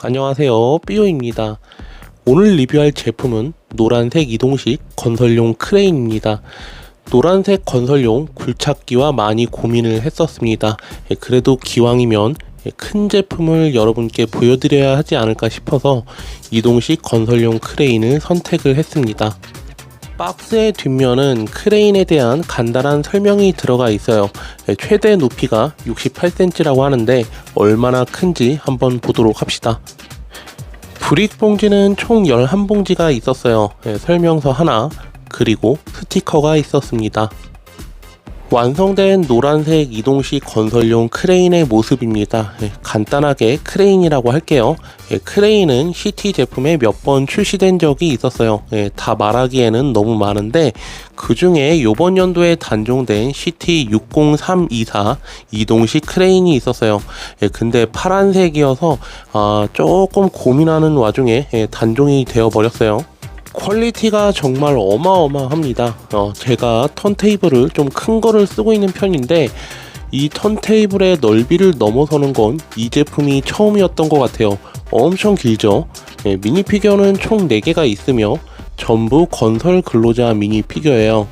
안녕하세요. 삐오입니다. 오늘 리뷰할 제품은 노란색 이동식 건설용 크레인입니다. 노란색 건설용 굴착기와 많이 고민을 했었습니다. 예, 그래도 기왕이면 예, 큰 제품을 여러분께 보여드려야 하지 않을까 싶어서 이동식 건설용 크레인을 선택을 했습니다 박스의 뒷면은 크레인에 대한 간단한 설명이 들어가 있어요. 예, 최대 높이가 68cm라고 하는데 얼마나 큰지 한번 보도록 합시다. 브릭 봉지는 총 11봉지가 있었어요. 예, 설명서 하나, 그리고 스티커가 있었습니다. 완성된 노란색 이동식 건설용 크레인의 모습입니다. 예, 간단하게 크레인이라고 할게요. 예, 크레인은 CT 제품에 몇 번 출시된 적이 있었어요. 예, 다 말하기에는 너무 많은데 그 중에 이번 연도에 단종된 CT 60324 이동식 크레인이 있었어요. 예, 근데 파란색이어서 아, 조금 고민하는 와중에 예, 단종이 되어 버렸어요. 퀄리티가 정말 어마어마합니다. 어, 제가 턴테이블을 좀 큰 거를 쓰고 있는 편인데 이 턴테이블의 넓이를 넘어서는 건 이 제품이 처음이었던 것 같아요. 엄청 길죠? 예, 미니 피규어는 총 4개가 있으며 전부 건설 근로자 미니 피규어예요.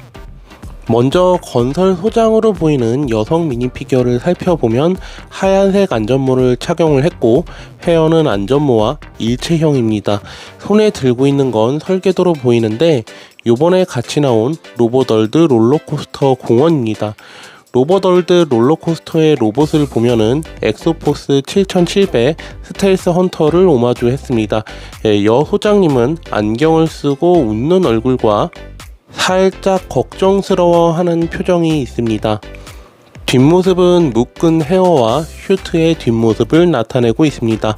먼저 건설 소장으로 보이는 여성 미니 피규어를 살펴보면 하얀색 안전모를 착용을 했고 헤어는 안전모와 일체형입니다. 손에 들고 있는 건 설계도로 보이는데 요번에 같이 나온 로보덜드 롤러코스터 공원입니다. 로버덜드 롤러코스터의 로봇을 보면은 엑소포스 7700 스텔스 헌터를 오마주했습니다. 예, 여 소장님은 안경을 쓰고 웃는 얼굴과 살짝 걱정스러워 하는 표정이 있습니다. 뒷모습은 묶은 헤어와 슈트의 뒷모습을 나타내고 있습니다.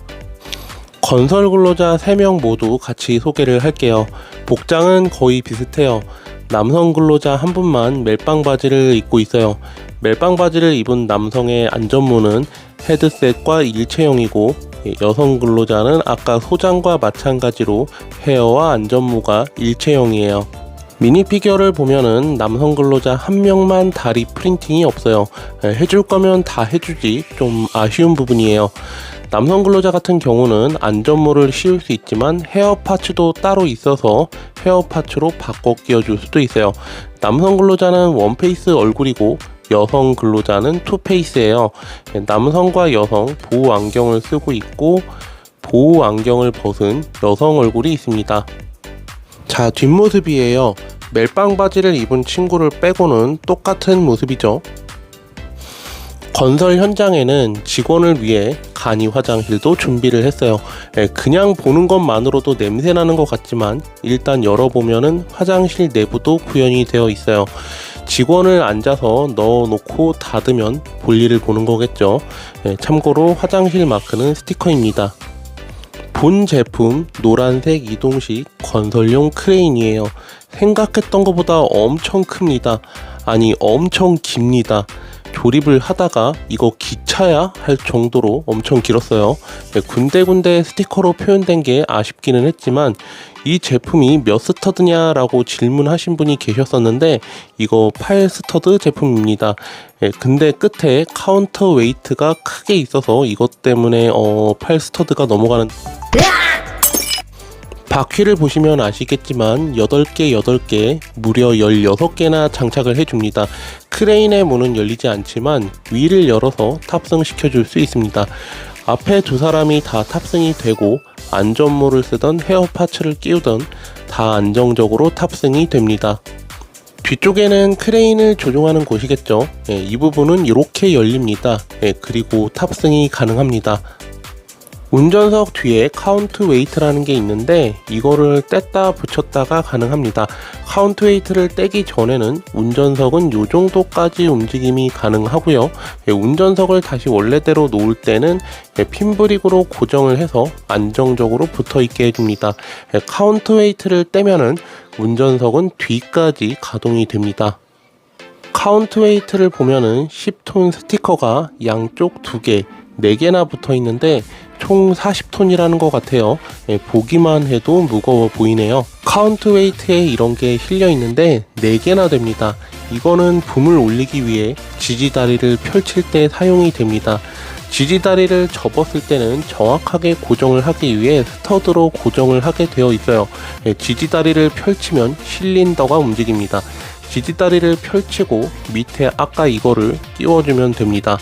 건설 근로자 3명 모두 같이 소개를 할게요. 복장은 거의 비슷해요. 남성 근로자 한 분만 멜빵 바지를 입고 있어요. 멜빵 바지를 입은 남성의 안전모는 헤드셋과 일체형이고 여성 근로자는 아까 소장과 마찬가지로 헤어와 안전모가 일체형이에요. 미니 피규어를 보면은 남성 근로자 한 명만 다리 프린팅이 없어요. 에, 해줄 거면 다 해주지 좀 아쉬운 부분이에요. 남성 근로자 같은 경우는 안전모를 씌울 수 있지만 헤어 파츠도 따로 있어서 헤어 파츠로 바꿔 끼워줄 수도 있어요. 남성 근로자는 원페이스 얼굴이고 여성 근로자는 투페이스예요. 에, 남성과 여성 보호 안경을 쓰고 있고 보호 안경을 벗은 여성 얼굴이 있습니다. 자, 뒷모습이에요. 멜빵 바지를 입은 친구를 빼고는 똑같은 모습이죠. 건설 현장에는 직원을 위해 간이 화장실도 준비를 했어요. 예, 그냥 보는 것만으로도 냄새 나는 것 같지만 일단 열어보면은 화장실 내부도 구현이 되어 있어요. 직원을 앉아서 넣어놓고 닫으면 볼일을 보는 거겠죠. 예, 참고로 화장실 마크는 스티커입니다. 본 제품 노란색 이동식 건설용 크레인이에요. 생각했던 것보다 엄청 큽니다. 아니 엄청 깁니다. 조립을 하다가 이거 기차야 할 정도로 엄청 길었어요. 네, 군데군데 스티커로 표현된 게 아쉽기는 했지만 이 제품이 몇 스터드냐라고 질문하신 분이 계셨었는데 이거 8 스터드 제품입니다. 예, 근데 끝에 카운터 웨이트가 크게 있어서 이것 때문에 어, 8 스터드가 넘어가는 바퀴를 보시면 아시겠지만 8개 8개 무려 16개나 장착을 해줍니다. 크레인의 문은 열리지 않지만 위를 열어서 탑승시켜 줄 수 있습니다. 앞에 두 사람이 다 탑승이 되고 안전모를 쓰던 헤어 파츠를 끼우던 다 안정적으로 탑승이 됩니다. 뒤쪽에는 크레인을 조종하는 곳이겠죠. 예, 이 부분은 이렇게 열립니다. 예, 그리고 탑승이 가능합니다. 운전석 뒤에 카운트 웨이트라는 게 있는데 이거를 뗐다 붙였다가 가능합니다. 카운트 웨이트를 떼기 전에는 운전석은 이 정도까지 움직임이 가능하고요. 예, 운전석을 다시 원래대로 놓을 때는 예, 핀브릭으로 고정을 해서 안정적으로 붙어 있게 해줍니다. 예, 카운트 웨이트를 떼면은 운전석은 뒤까지 가동이 됩니다. 카운트 웨이트를 보면은 10톤 스티커가 양쪽 2개, 4개나 붙어 있는데 총 40톤이라는 것 같아요. 예, 보기만 해도 무거워 보이네요. 카운트 웨이트에 이런 게 실려 있는데 4개나 됩니다. 이거는 붐을 올리기 위해 지지다리를 펼칠 때 사용이 됩니다. 지지다리를 접었을 때는 정확하게 고정을 하기 위해 스터드로 고정을 하게 되어 있어요. 예, 지지다리를 펼치면 실린더가 움직입니다. 지지다리를 펼치고 밑에 아까 이거를 끼워주면 됩니다.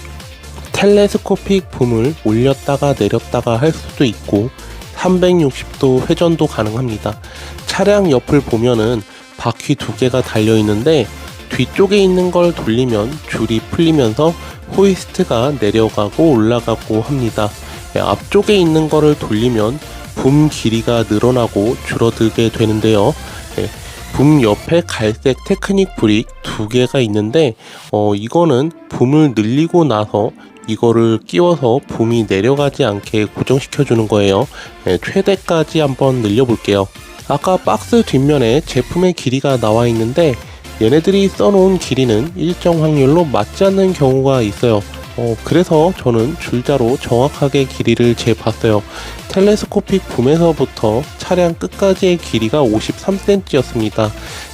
텔레스코픽 붐을 올렸다가 내렸다가 할 수도 있고 360도 회전도 가능합니다. 차량 옆을 보면은 바퀴 두 개가 달려 있는데 뒤쪽에 있는 걸 돌리면 줄이 풀리면서 호이스트가 내려가고 올라가고 합니다. 예, 앞쪽에 있는 거를 돌리면 붐 길이가 늘어나고 줄어들게 되는데요. 예, 붐 옆에 갈색 테크닉 브릭 두 개가 있는데 어, 이거는 붐을 늘리고 나서 이거를 끼워서 붐이 내려가지 않게 고정시켜 주는 거예요. 예, 최대까지 한번 늘려 볼게요. 아까 박스 뒷면에 제품의 길이가 나와 있는데 얘네들이 써놓은 길이는 일정 확률로 맞지 않는 경우가 있어요. 어, 그래서 저는 줄자로 정확하게 길이를 재봤어요. 텔레스코픽 붐에서부터 차량 끝까지의 길이가 53cm였습니다.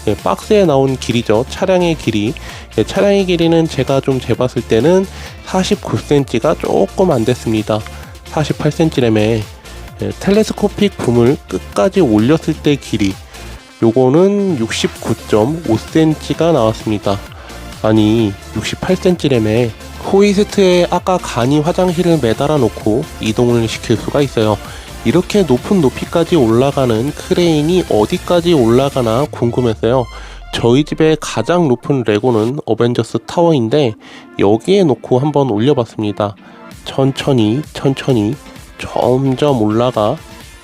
예, 박스에 나온 길이죠. 차량의 길이. 예, 차량의 길이는 제가 좀 재봤을 때는 49cm가 조금 안 됐습니다. 48cm라며 예, 텔레스코픽 붐을 끝까지 올렸을 때 길이 요거는 69.5cm가 나왔습니다. 아니 68cm라며 호이스트에 아까 간이 화장실을 매달아 놓고 이동을 시킬 수가 있어요. 이렇게 높은 높이까지 올라가는 크레인이 어디까지 올라가나 궁금했어요. 저희 집에 가장 높은 레고는 어벤져스 타워인데 여기에 놓고 한번 올려봤습니다. 천천히 천천히 점점 올라가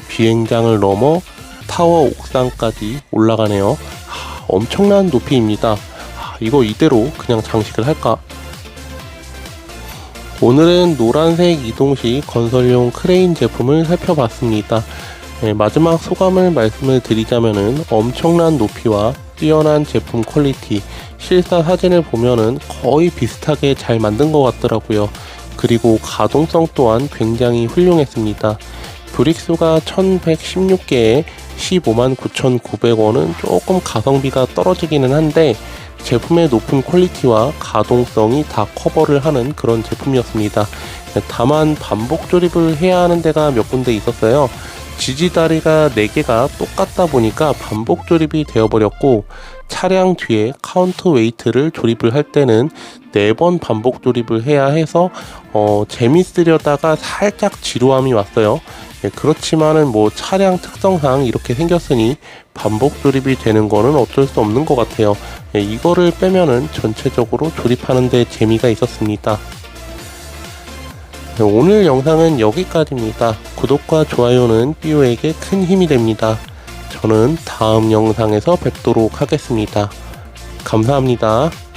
비행장을 넘어 타워 옥상까지 올라가네요. 하, 엄청난 높이입니다. 하, 이거 이대로 그냥 장식을 할까? 오늘은 노란색 이동식 건설용 크레인 제품을 살펴봤습니다. 네, 마지막 소감을 말씀을 드리자면은 엄청난 높이와 뛰어난 제품 퀄리티, 실사 사진을 보면은 거의 비슷하게 잘 만든 것 같더라고요. 그리고 가동성 또한 굉장히 훌륭했습니다. 브릭수가 1116개에 15만 9,900원은 조금 가성비가 떨어지기는 한데 제품의 높은 퀄리티와 가동성이 다 커버를 하는 그런 제품이었습니다. 다만 반복 조립을 해야 하는 데가 몇 군데 있었어요. 지지다리가 4개가 똑같다 보니까 반복 조립이 되어버렸고 차량 뒤에 카운터 웨이트를 조립을 할 때는 4번 반복 조립을 해야 해서 어, 재밌으려다가 살짝 지루함이 왔어요. 예, 그렇지만은 뭐 차량 특성상 이렇게 생겼으니 반복 조립이 되는 거는 어쩔 수 없는 것 같아요. 예, 이거를 빼면은 전체적으로 조립하는데 재미가 있었습니다. 네, 오늘 영상은 여기까지입니다. 구독과 좋아요는 삐오에게 큰 힘이 됩니다. 저는 다음 영상에서 뵙도록 하겠습니다. 감사합니다.